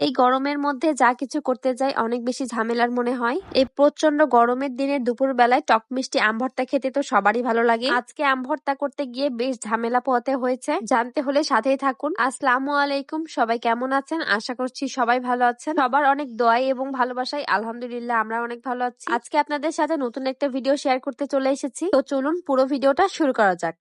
এই গরমের মধ্যে যা কিছু করতে যাই, অনেক বেশি ঝামেলার মনে হয়। এই প্রচণ্ড গরমের দিনে দুপুর বেলায় টক মিষ্টি আম ভর্তা খেতে তো সবারই ভালো লাগে। আজকে আম ভর্তা করতে গিয়ে বেশ ঝামেলা পোহাতে হয়েছে। জানতে হলে সাথেই থাকুন। আসসালামু আলাইকুম, সবাই কেমন আছেন? আশা করছি সবাই ভালো আছেন। সবার অনেক দোয়াই এবং ভালোবাসাই। আলহামদুলিল্লাহ, আমরা অনেক ভালো আছি। আজকে আপনাদের সাথে নতুন একটা ভিডিও শেয়ার করতে চলে এসেছি। তো চলুন পুরো ভিডিওটা শুরু করা যাক।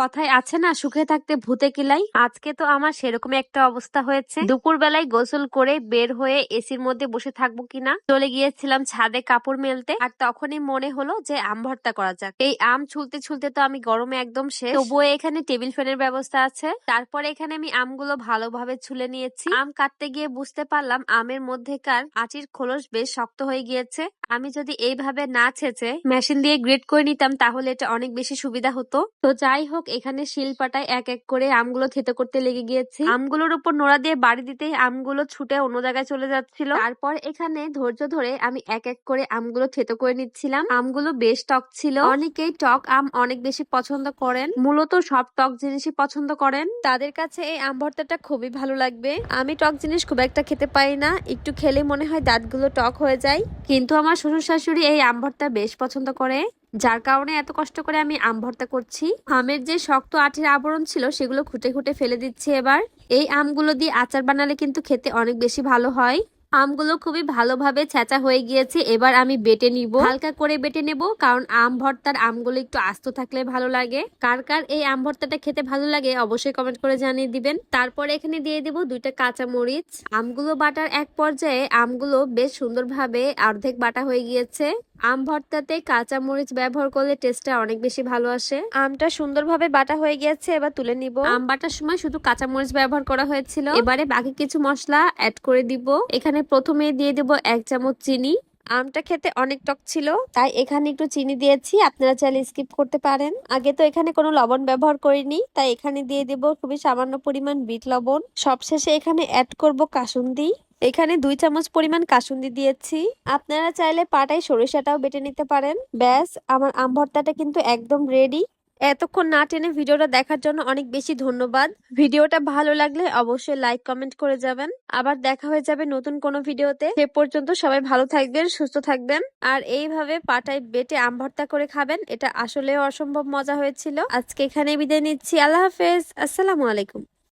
কথায় আছে না, সুখে থাকতে ভূতে কিলাই আজকে তো আমার সেরকম একটা অবস্থা হয়েছে। দুপুর বেলায় গোসল করে বের হয়ে এসির মধ্যে বসে থাকব কিনা চলে গিয়েছিলাম ছাদে কাপড় মেলতে, আর তখনই মনে হলো যে আম ভর্তা করা যাক। এই আম ছুলতে ছুলতে তো আমি গরমে একদম শেষ। তবুও এখানে টেবিল ফ্যানের ব্যবস্থা আছে। তারপরে এখানে আমি আমগুলো ভালোভাবে ছুলে নিয়েছি। আম কাটতে গিয়ে বুঝতে পারলাম আমের মধ্যেকার আটির খোলস বেশ শক্ত হয়ে গিয়েছে। আমি যদি এইভাবে না ছেঁচে মেশিন দিয়ে গ্রেড করে নিতাম, তাহলে এটা অনেক বেশি সুবিধা হতো। তো যাই হোক এখানে শিলপাটায় এক এক করে আমগুলো থেতে করতে লেগে গিয়েছি। আমগুলোর উপর নোড়া দিয়ে বাড়ি দিতেই আমগুলো ছুটে অন্য জায়গায় চলে যাচ্ছিল। তারপর এখানে ধৈর্য ধরে আমি এক এক করে আমগুলো থেতো করে নিচ্ছিলাম। আমগুলো বেশ টক ছিল। অনেকেই টক আম অনেক বেশি পছন্দ করেন। মূলত সব টক জিনিসই পছন্দ করেন। তাদের কাছে এই আম ভর্তাটা খুবই ভালো লাগবে। আমি টক জিনিস খুব একটা খেতে পারি না। একটু খেলে মনে হয় দাঁতগুলো টক হয়ে যায়। কিন্তু আমার শ্বশুর শাশুড়ি এই আম ভর্তা বেশ পছন্দ করে। যার কারণে এত কষ্ট করে আমি আম ভর্তা করছি। আমের যে শক্ত আঠের আবরণ ছিল, সেগুলো খুঁটে খুঁটে ফেলে দিচ্ছি এবার। এই আমগুলো দিয়ে আচার বানালে কিন্তু খেতে অনেক বেশি ভালো হয়। আমগুলো খুবই ভালোভাবে ছেঁচা হয়ে গিয়েছে, এবার আমি বেটে নিব। হালকা করে বেটে নেব, কারণ আম ভর্তার আমগুলো একটু আস্ত থাকলে ভালো লাগে। কার কার এই আম ভর্তাটা খেতে ভালো লাগে অবশ্যই কমেন্ট করে জানিয়ে দিবেন। তারপর এখানে দিয়ে দেব দুইটা কাঁচা মরিচ আমগুলো বাটার এক পর্যায়ে, আমগুলো বেশ সুন্দরভাবে অর্ধেক বাটা হয়ে গিয়েছে। আম ভর্তাতে কাঁচা মরিচ ব্যবহার করলে টেস্টটা অনেক বেশি ভালো আসে। আমটা সুন্দরভাবে বাটা হয়ে গিয়েছে এবার তুলে নিব। আম বাটার সময় শুধু কাঁচা মরিচ ব্যবহার করা হয়েছিল। এবারে বাকি কিছু মশলা অ্যাড করে দিব। এখানে প্রথমে দিয়ে দেব এক চামচ চিনি। আমটা খেতে অনেক টক ছিল তাই এখানে একটু চিনি দিয়েছি। আপনারা চাইলে স্কিপ করতে পারেন। আগে তো এখানে কোনো লবণ ব্যবহার করিনি তাই এখানে দিয়ে দেব খুবই সামান্য পরিমাণ বিট লবণ। সবশেষে এখানে অ্যাড করব কাসুন্দি। এখানে দুই চামচ পরিমাণ কাসুন্দি দিয়েছি। আপনারা চাইলে পাটায় সরিষাটাও বেটে নিতে পারেন। ব্যাস, আমার আম ভর্তাটা কিন্তু একদম রেডি এতক্ষণ না টেনে ভিডিওটা দেখার জন্য অনেক বেশি ধন্যবাদ। ভিডিওটা ভালো লাগলে অবশ্যই লাইক কমেন্ট করে যাবেন। আবার দেখা হয়ে যাবে নতুন কোনো ভিডিওতে। সে পর্যন্ত সবাই ভালো থাকবেন, সুস্থ থাকবেন। আর এইভাবে পাটায় বেটে আম ভর্তা করে খাবেন, এটা আসলেও অসম্ভব মজা হয়েছিল। আজকে এখানে বিদায় নিচ্ছি। আল্লাহ হাফেজ। আসসালামু আলাইকুম।